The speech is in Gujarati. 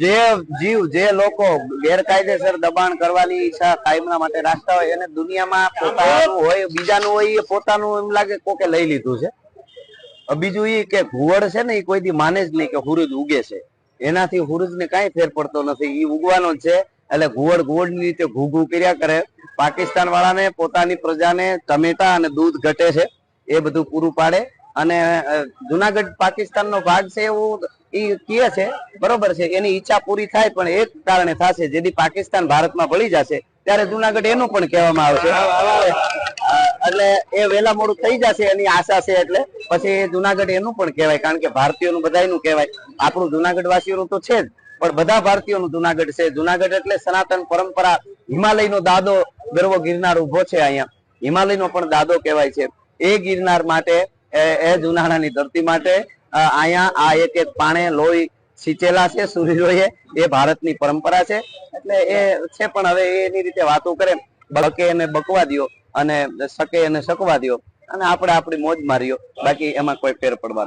જે જીવ, જે લોકો ગેરકાયદેસર દબાણ કરવાની ઈચ્છા કાયમના માટે રાખતા હોય, એને દુનિયામાં પોતાનું હોય, બીજાનું હોય, એ પોતાનું એમ લાગે કોકે લઈ લીધું છે. બીજું એ કે ઘુવડ છે ને એ કોઈ દી માને જ નહીં કે હુરુજ ઉગે છે. એનાથી હુરુજ ને કઈ ફેર પડતો નથી. એ ઉગવાનો છે. એટલે ઘુવડ ઘુવડની રીતે ઘુ ઘુ કર્યા કરે. પાકિસ્તાન વાળાને પોતાની પ્રજાને ટમેટા અને દૂધ ઘટે છે. એ બધું પૂરું પાડે. અને જુનાગઢ પાકિસ્તાનનો ભાગ છે એવું કહે છે, બરોબર છે, એની ઈચ્છા પૂરી થાય પણ એક કારણે થશે, જેથી પાકિસ્તાન ભારતમાં ભળી જશે, ત્યારે જુનાગઢ એનું પણ કહેવામાં આવશે એટલે એ વેલા મોડું થઈ જશે, એની આશા છે એટલે પછી એ જુનાગઢ એનું પણ કહેવાય, કારણ કે ભારતીયોનું બધાનું કહેવાય. આપણું જુનાગઢ વાસીઓનું તો છે જ, પણ બધા ભારતીયોનું જુનાગઢ છે. જુનાગઢ એટલે સનાતન પરંપરા, હિમાલયનો દાદો ગર્વ ગિરનાર ઊભો છે અહીંયા. હિમાલયનો પણ દાદો કહેવાય છે. એ ગિરનાર માટે, એ જુનાળાની ધરતી માટે અહીંયા આ એક એક પાણે લોહી સિંચેલા છે સૂર્યોએ એ ભારતની પરંપરા છે. એટલે એ છે પણ હવે એની રીતે વાતો કરે બકે એને બકવા દ્યો અને શકે એને શકવા દ્યો. અને આપણે આપણી મોજ માર્યો. બાકી એમાં કોઈ ફેર પડવાનો